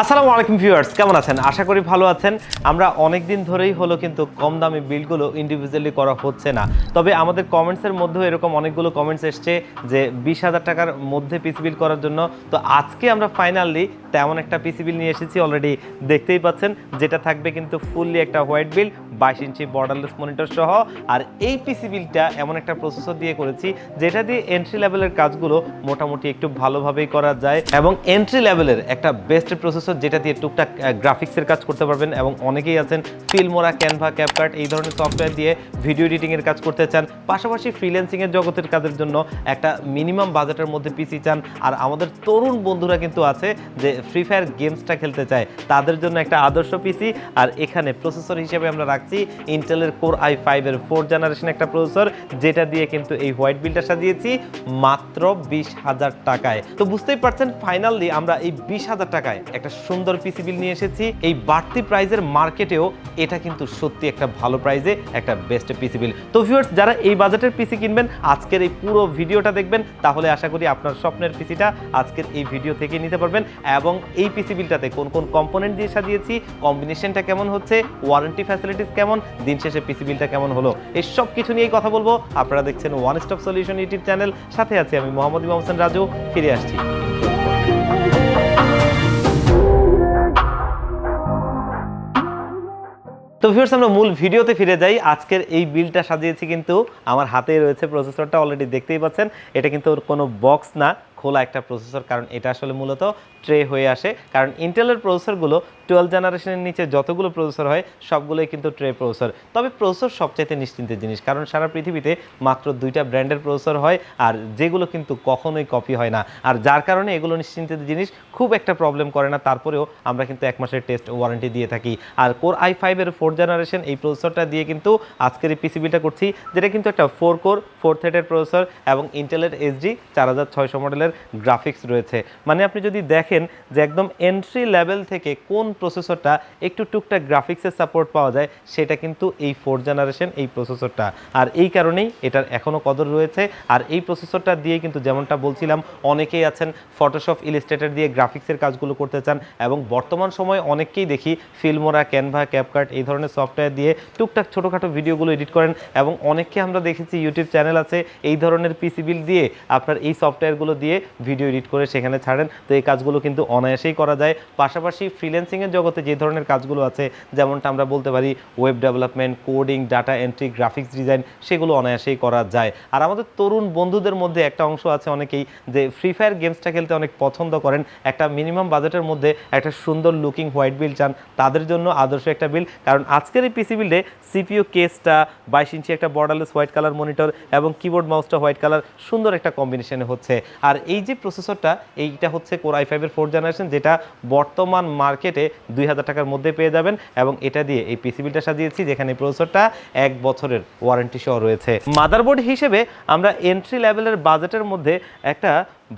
আসসালামু আলাইকুম ভিউয়ার্স, কেমন আছেন? আশা করি ভালো আছেন। আমরা অনেক দিন ধরেই হলো কিন্তু কম দামি বিলগুলো ইন্ডিভিজুয়ালি করা হচ্ছে না। তবে আমাদের কমেন্টসের মধ্যেও এরকম অনেকগুলো কমেন্টস এসছে যে বিশ হাজার টাকার মধ্যে পিসি বিল করার জন্য। তো আজকে আমরা ফাইনালি তেমন একটা পিসি বিল নিয়ে এসেছি অলরেডি দেখতেই পাচ্ছেন, যেটা থাকবে কিন্তু ফুললি একটা হোয়াইট বিল বাইশ ইঞ্চি বর্ডারলেস মনিটর সহ। আর এই পিসি বিলটা এমন একটা প্রসেসর দিয়ে করেছি, যেটা দিয়ে এন্ট্রি লেভেলের কাজগুলো মোটামুটি একটু ভালোভাবেই করা যায়। এবং এন্ট্রি লেভেলের একটা বেস্ট প্রসেসর যেটা দিয়ে টুকটাক গ্রাফিক্সের কাজ করতে পারবেন এবং অনেকেই আছেন ফিল্মোরা ক্যানভা ক্যাপকার্ট এই ধরনের সফটওয়্যার দিয়ে ভিডিও এডিটিংয়ের কাজ করতে চান। পাশাপাশি ফ্রিল্যান্সিংয়ের জগতের কাজের জন্য একটা মিনিমাম বাজেটের মধ্যে পিসি চান। আর আমাদের তরুণ বন্ধুরা কিন্তু আছে যে ফ্রি ফায়ার গেমসটা খেলতে চায়। তাদের জন্য একটা আদর্শ পিসি আর এখানে প্রসেসর হিসেবে আমরা রাখছি ইন্টেলের কোর আই ফাইভের ফোর জেনারেশন একটা প্রসেসর যেটা দিয়ে কিন্তু এই হোয়াইট বিলটা সাজিয়েছি মাত্র বিশ হাজার টাকায়। তো বুঝতেই পারছেন ফাইনালি আমরা এই বিশ হাজার টাকায় একটা সুন্দর পিসি বিল নিয়ে এসেছি। এই বাড়তি প্রাইজের মার্কেটেও এটা কিন্তু সত্যি একটা ভালো প্রাইজে একটা বেস্ট পিসি বিল তো ভিউয়ার্স যারা এই বাজেটের পিসি কিনবেন, আজকের এই পুরো ভিডিওটা দেখবেন, তাহলে আশা করি আপনার স্বপ্নের পিসিটা আজকের এই ভিডিও থেকে নিতে পারবেন। এবং এই পিসি বিলটাতে কোন কোন কম্পোনেন্ট দিয়ে সাজিয়েছি কম্বিনেশনটা কেমন হচ্ছে ওয়ারেন্টি ফ্যাসিলিটিস কেমন, দিন শেষে পিসি বিলটা কেমন হলো, এই সব কিছু নিয়েই কথা বলব। আপনারা দেখছেন one stop solution YouTube channel সাথে আছি আমি মোহাম্মদ ইমাম হোসেন রাজু, ফিরে আসছি। তো ভিউয়ার্স আমরা মূল ভিডিওতে ফিরে যাই। আজকের এই বিলটা সাজিয়েছি কিন্তু আমার হাতেই রয়েছে প্রসেসরটা অলরেডি দেখতেই পাচ্ছেন। এটা কিন্তু ওর কোনো বক্স না। খোলা একটা প্রসেসর কারণ এটা আসলে মূলত ট্রে হয়ে আসে। কারণ ইন্টেলের প্রসেসরগুলো টুয়েলভ জেনারেশনের নিচে যতগুলো প্রসেসর হয়, সবগুলোই কিন্তু ট্রে প্রসেসর তবে প্রসেসর সবচাইতে নিশ্চিন্তের জিনিস, কারণ সারা পৃথিবীতে মাত্র দুইটা ব্র্যান্ডের প্রসেসর হয়, আর যেগুলো কিন্তু কখনোই কপি হয় না। আর যার কারণে এগুলো নিশ্চিন্তের জিনিস, খুব একটা প্রবলেম করে না। তারপরেও আমরা কিন্তু এক মাসের টেস্ট ওয়ারেন্টি দিয়ে থাকি। আর কোর আই ফাইভের ফোর জেনারেশন এই প্রসেসরটা দিয়ে কিন্তু আজকের এই পিসিবিটা করছি, যেটা কিন্তু একটা ফোর কোর ফোর থ্রেডের প্রসেসর এবং ইন্টেলের এসডি চার হাজার ছয়শো মডেলের গ্রাফিক্স রয়েছে। মানে আপনি যদি দেখেন যে একদম এন্ট্রি লেভেল থেকে কোন প্রসেসরটা একটু টুকটাক গ্রাফিক্সের সাপোর্ট পাওয়া যায়, সেটা কিন্তু এই ফোর জেনারেশন এই প্রসেসরটা আর এই কারণেই এটার এখনও কদর রয়েছে। আর এই প্রসেসরটা দিয়ে কিন্তু যেমনটা বলছিলাম, অনেকেই আছেন ফটোশপ ইলিস্ট্রেটর দিয়ে গ্রাফিক্সের কাজগুলো করতে চান এবং বর্তমান সময়ে অনেককেই দেখি ফিল্মোরা ক্যানভা ক্যাপকার্ট এই ধরনের সফটওয়্যার দিয়ে টুকটাক ছোটোখাটো ভিডিওগুলো এডিট করেন এবং অনেককে আমরা দেখেছি ইউটিউব চ্যানেল আছে, এই ধরনের পিসি বিল দিয়ে আপনার এই সফটওয়্যারগুলো দিয়ে ভিডিও এডিট করে সেখানে ছাড়েন। তো এই কাজগুলো কিন্তু অনায়াসেই করা যায়। পাশাপাশি ফ্রিল্যান্সিংয়ের জগতে যে ধরনের কাজগুলো আছে, যেমনটা আমরা বলতে পারি web development coding data entry graphics design সেগুলো অনায়াসেই করা যায়। আর আমাদের তরুণ বন্ধুদের মধ্যে একটা অংশ আছে অনেকেই যে ফ্রি ফায়ার গেমসটা খেলতে অনেক পছন্দ করেন। একটা মিনিমাম বাজেটের মধ্যে একটা সুন্দর লুকিং হোয়াইট বিল চান। তাদের জন্য আদর্শ একটা বিল কারণ আজকের এই পিসি বিল্ডে সিপিইউ কেসটা বাইশ ইঞ্চি একটা বর্ডারলেস হোয়াইট কালার মনিটর এবং কিবোর্ড মাউসটা হোয়াইট কালার সুন্দর একটা কম্বিনেশনে হচ্ছে। আর এই যে প্রসেসরটা এইটা হচ্ছে কোর আই ফাইভের ফোর জেনারেশন যেটা বর্তমান মার্কেটে দুই হাজার টাকার মধ্যে পেয়ে যাবেন এবং এটা দিয়ে এই পিসিবিটা সাজিয়েছি, যেখানে প্রসেসরটা এক বছরের ওয়ারেন্টি সহ রয়েছে। মাদারবোর্ড হিসেবে আমরা এন্ট্রি লেভেলের বাজেটের মধ্যে একটা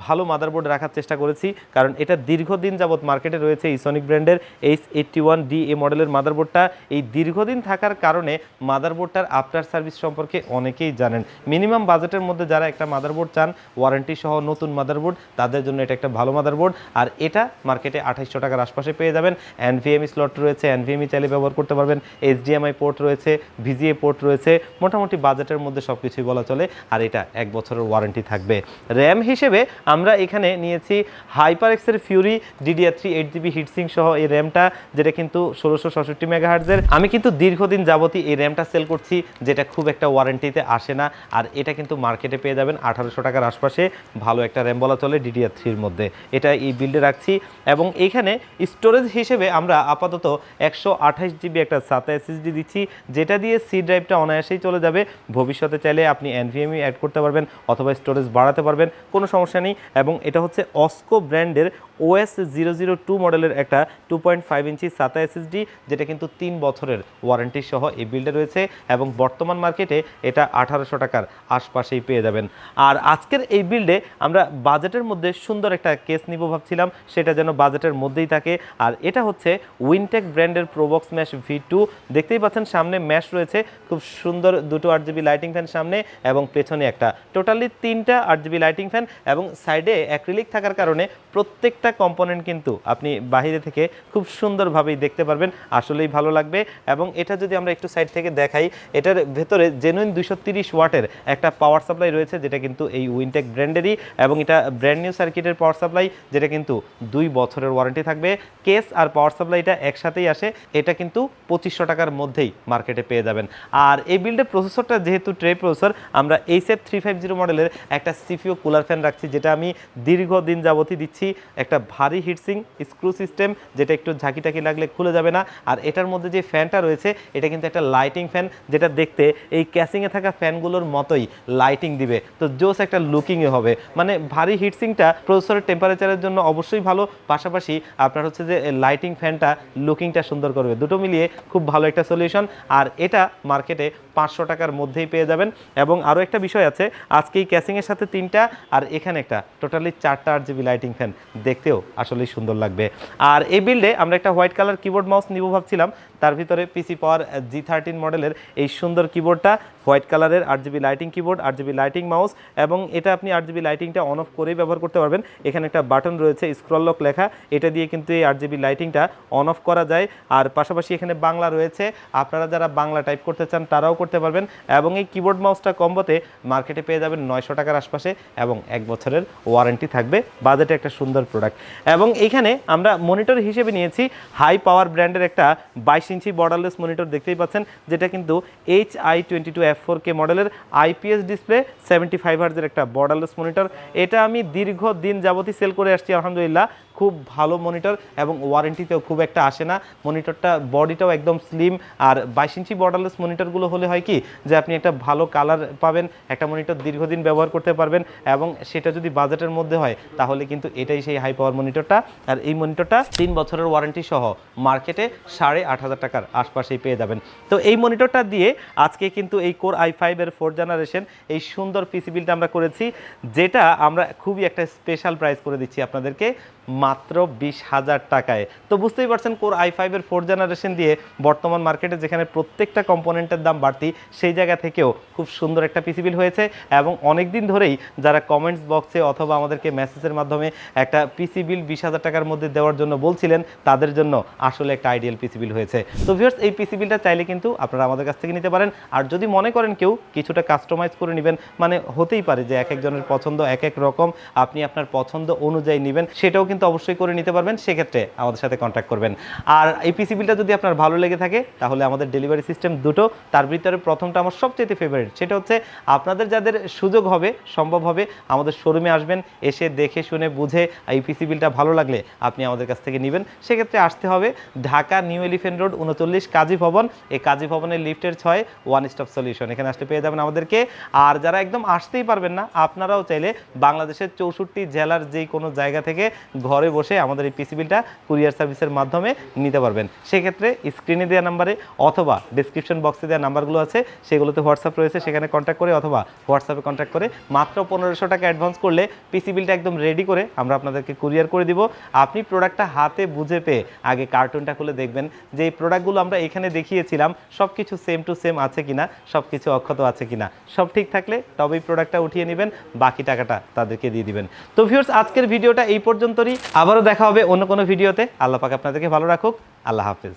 ভালো মাদারবোর্ড রাখার চেষ্টা করেছি, কারণ এটা দীর্ঘদিন যাবৎ মার্কেটে রয়েছে ইসনিক ব্র্যান্ডের H eighty one D A মডেলের মাদারবোর্ডটা এই দীর্ঘদিন থাকার কারণে মাদারবোর্ডটার আফটার সার্ভিস সম্পর্কে অনেকেই জানেন। মিনিমাম বাজেটের মধ্যে যারা একটা মাদারবোর্ড চান ওয়ারেন্টি সহ নতুন মাদারবোর্ড তাদের জন্য এটা একটা ভালো মাদারবোর্ড আর এটা মার্কেটে আঠাইশশো টাকার আশপাশে পেয়ে যাবেন। এনভিএমই স্লট রয়েছে এনভিএমই চাইলে ব্যবহার করতে পারবেন। এইচডিএমআই পোর্ট রয়েছে ভিজিএ পোর্ট রয়েছে। মোটামুটি বাজেটের মধ্যে সব কিছুই বলা চলে। আর এটা এক বছরের ওয়ারেন্টি থাকবে। র্যাম হিসেবে আমরা এখানে নিয়েছি হাইপার এক্সের fury DDR three eight GB heatsink সহ এই র্যামটা যেটা কিন্তু ষোলোশো ছষট্টি মেগাহার্জের আমি কিন্তু দীর্ঘদিন যাবতই এই র্যামটা সেল করছি, যেটা খুব একটা ওয়ারেন্টিতে আসে না, আর এটা কিন্তু মার্কেটে পেয়ে যাবেন আঠারোশো টাকার আশপাশে। ভালো একটা র্যাম বলা চলে ডিডিআর থ্রির মধ্যে। এটা এই বিল্ডে রাখছি, এবং এইখানে স্টোরেজ হিসেবে আমরা আপাতত একশো আঠাশ জিবি একটা সাতা এসএসডি দিচ্ছি, যেটা দিয়ে সি ড্রাইভটা অনায়াসেই চলে যাবে। ভবিষ্যতে চাইলে আপনি এনভিএমই অ্যাড করতে পারবেন, অথবা স্টোরেজ বাড়াতে পারবেন, কোনো সমস্যা নেই এবং এটা হচ্ছে অস্কো ব্র্যান্ডের ওএস জিরো জিরো টু মডেলের একটা টু পয়েন্ট ফাইভ ইঞ্চি সাতা এসএসডি যেটা কিন্তু তিন বছরের ওয়ারেন্টি সহ এই বিল্ডে রয়েছে এবং বর্তমান মার্কেটে এটা আঠারোশো টাকার আশপাশেই পেয়ে যাবেন। আর আজকের এই বিল্ডে আমরা বাজেটের মধ্যে সুন্দর একটা কেস নিব ভাবছিলাম, সেটা যেন বাজেটের মধ্যেই থাকে। আর এটা হচ্ছে উইনটেক ব্র্যান্ডের প্রোবক্স ম্যাশ ভি টু দেখতেই পাচ্ছেন সামনে ম্যাশ রয়েছে, খুব সুন্দর দুটো আট জিবি লাইটিং ফ্যান সামনে এবং পেছনে একটা। টোটালি তিনটা আট জিবি লাইটিং ফ্যান এবং সাইডে অ্যাক্রিলিক থাকার কারণে প্রত্যেকটা কম্পোনেন্ট কিন্তু আপনি বাইরে থেকে খুব সুন্দরভাবেই দেখতে পারবেন। আসলেই ভালো লাগবে এবং এটা যদি আমরা একটু সাইড থেকে দেখাই, এটার ভেতরে জেনুইন দুইশো তিরিশ ওয়াটের একটা পাওয়ার সাপ্লাই রয়েছে, যেটা কিন্তু এই উইনটেক ব্র্যান্ডেরই এবং এটা ব্র্যান্ড নিউ সার্কিটের পাওয়ার সাপ্লাই যেটা কিন্তু দুই বছরের ওয়ারেন্টি থাকবে। কেস আর পাওয়ার সাপ্লাইটা একসাথেই আসে, এটা কিন্তু পঁচিশশো টাকার মধ্যেই মার্কেটে পেয়ে যাবেন। আর এই বিল্ডের প্রসেসরটা যেহেতু ট্রে প্রসেসর আমরা এইসএফ থ্রি ফাইভ জিরো মডেলের একটা সিপিও কুলার ফ্যান রাখছি, যেটা আমি দীর্ঘদিন যাবতই দিচ্ছি। একটা ভারী হিটসিং স্ক্রু সিস্টেম যেটা একটু ঝাঁকি টাকি লাগলে খুলে যাবে না। আর এটার মধ্যে যে ফ্যানটা রয়েছে, এটা কিন্তু একটা লাইটিং ফ্যান যেটা দেখতে এই ক্যাসিংয়ে থাকা ফ্যানগুলোর মতোই লাইটিং দিবে। তো জোস একটা লুকিংয়ে হবে। মানে ভারী হিটসিংটা প্রসেসরের টেম্পারেচারের জন্য অবশ্যই ভালো। পাশাপাশি আপনার হচ্ছে যে লাইটিং ফ্যানটা লুকিংটা সুন্দর করবে। দুটো মিলিয়ে খুব ভালো একটা সলিউশন আর এটা মার্কেটে পাঁচশো টাকার মধ্যেই পেয়ে যাবেন। এবং আরও একটা বিষয় আছে, আজকে এই ক্যাসিংয়ের সাথে তিনটা, আর এখানে একটা। টোটালি চারটা আর জিবি লাইটিং ফ্যান দেখতেও আসলেই সুন্দর লাগবে। আর এই বিল্ডে আমরা একটা হোয়াইট কালার কিবোর্ড মাউস নিব ভাবছিলাম, তার ভিতরে পিসি পাওয়ার জি থার্টিন মডেলের এই সুন্দর কিবোর্ডটা হোয়াইট কালারের আট জিবি লাইটিং কিবোর্ড আট জিবি লাইটিং মাউস এবং এটা আপনি আট জিবি লাইটিংটা অন অফ করেই ব্যবহার করতে পারবেন। এখানে একটা বাটন রয়েছে স্ক্রল লক লেখা, এটা দিয়ে কিন্তু এই আট জিবি লাইটিংটা অন অফ করা যায়। আর পাশাপাশি এখানে বাংলা রয়েছে, আপনারা যারা বাংলা টাইপ করতে চান তারাও করতে পারবেন এবং এই কিবোর্ড মাউসটা কম্বোতে মার্কেটে পেয়ে যাবেন নয়শো টাকার আশপাশে এবং এক বছরের ওয়ারেন্টি থাকবে, বাজেটে একটা সুন্দর প্রোডাক্ট এবং এখানে আমরা মনিটর হিসেবে নিয়েছি হাই পাওয়ার ব্র্যান্ডের একটা বাইশ ইঞ্চি বর্ডারলেস মনিটর দেখতেই পাচ্ছেন, যেটা কিন্তু H I twenty two F four K মডেলের আইপিএস ডিসপ্লে সেভেন্টি ফাইভ হার্জের একটা বর্ডারলেস মনিটর এটা আমি দীর্ঘ দিন যাবতই সেল করে আসছি, আলহামদুলিল্লাহ। খুব ভালো মনিটর এবং ওয়ারেন্টিতেও খুব একটা আসে না। মনিটরটা বডিটাও একদম স্লিম আর বাইশ ইঞ্চি বর্ডারলেস মনিটরগুলো হলে হয় কি, যে আপনি একটা ভালো কালার পাবেন, একটা মনিটর দীর্ঘদিন ব্যবহার করতে পারবেন এবং সেটা যদি বাজেটের মধ্যে হয়, তাহলে কিন্তু এটাই সেই হাই পাওয়ার মনিটরটা আর এই মনিটরটা তিন বছরের ওয়ারেন্টি সহ মার্কেটে সাড়ে আট হাজার টাকার আশপাশেই পেয়ে যাবেন। তো এই মনিটরটা দিয়ে আজকে কিন্তু এই কোর আই ফাইভের ফোর জেনারেশন এই সুন্দর পিসি বিলটা আমরা করেছি, যেটা আমরা খুবই একটা স্পেশাল প্রাইস করে দিচ্ছি আপনাদেরকে। মাত্র বিশ হাজার টাকায়। তো বুঝতেই পারছেন কোর আই ফাইভের ফোর জেনারেশন দিয়ে বর্তমান মার্কেটে যেখানে প্রত্যেকটা কম্পোনেন্টের দাম বাড়তি, সেই জায়গা থেকেও খুব সুন্দর একটা পিসি বিল হয়েছে এবং অনেক দিন ধরেই যারা কমেন্টস বক্সে অথবা আমাদেরকে মেসেজের মাধ্যমে একটা পিসি বিল বিশ হাজার টাকার মধ্যে দেওয়ার জন্য বলছিলেন, তাদের জন্য আসলে একটা আইডিয়াল পিসি বিল হয়েছে। তো ভিউয়ার্স এই পিসি বিলটা চাইলে কিন্তু আপনারা আমাদের কাছ থেকে নিতে পারেন। আর যদি মনে করেন কেউ, কিছুটা কাস্টমাইজ করে নেবেন মানে হতেই পারে যে এক একজনের পছন্দ এক এক রকম, আপনি আপনার পছন্দ অনুযায়ী নেবেন, সেটাও কিন্তু অবশ্যই করে নিতে পারবেন, সেক্ষেত্রে আমাদের সাথে কন্ট্যাক্ট করবেন। আর এই পিসি বিলটা যদি আপনার ভালো লেগে থাকে, তাহলে আমাদের ডেলিভারি সিস্টেম দুটো, তার ভিতরে প্রথমটা আমার সবচেয়ে ফেভারিট সেটা হচ্ছে আপনাদের যাদের সুযোগ হবে, সম্ভব হবে, আমাদের শোরুমে আসবেন, এসে দেখে শুনে বুঝে এই পিসি বিলটা ভালো লাগলে আপনি আমাদের কাছ থেকে নেবেন। সেক্ষেত্রে আসতে হবে ঢাকা নিউ এলিফেন্ট রোড, উনচল্লিশ কাজী ভবন, এই কাজী ভবনের লিফটের ছয় ওয়ান স্টপ সলিউশন এখানে আসলে পেয়ে যাবেন আমাদেরকে। আর যারা একদম আসতেই পারবেন না, আপনারাও চাইলে বাংলাদেশের চৌষট্টি জেলার যেই কোনো জায়গা থেকে ঘরে বসে আমাদের এই পিসি বিলটা কুরিয়ার সার্ভিসের মাধ্যমে নিতে পারবেন। সেক্ষেত্রে স্ক্রিনে দেওয়া নাম্বারে অথবা ডিসক্রিপশন বক্সে দেওয়া নাম্বারগুলো আছে, সেগুলোতে হোয়াটসঅ্যাপ রয়েছে, সেখানে কন্ট্যাক্ট করে অথবা হোয়াটসঅ্যাপে কন্ট্যাক্ট করে মাত্র পনেরোশো টাকা অ্যাডভান্স করলে পিসি বিলটা একদম রেডি করে আমরা আপনাদেরকে কুরিয়ার করে দিব। আপনি প্রোডাক্টটা হাতে বুঝে পেয়ে আগে কার্টুনটা খুলে দেখবেন যে এই প্রোডাক্টগুলো আমরা এখানে দেখিয়েছিলাম সব কিছু সেম টু সেম আছে কিনা সব কিছু অক্ষত আছে কিনা, সব ঠিক থাকলে তবেই প্রোডাক্টটা উঠিয়ে নেবেন, বাকি টাকাটা তাদেরকে দিয়ে দিবেন। তো ভিউয়ার্স আজকের ভিডিওটা এই পর্যন্তই আবারও দেখা হবে অন্য কোনো ভিডিওতে। আল্লাহ পাক আপনাদেরকে ভালো রাখুক। আল্লাহ হাফেজ।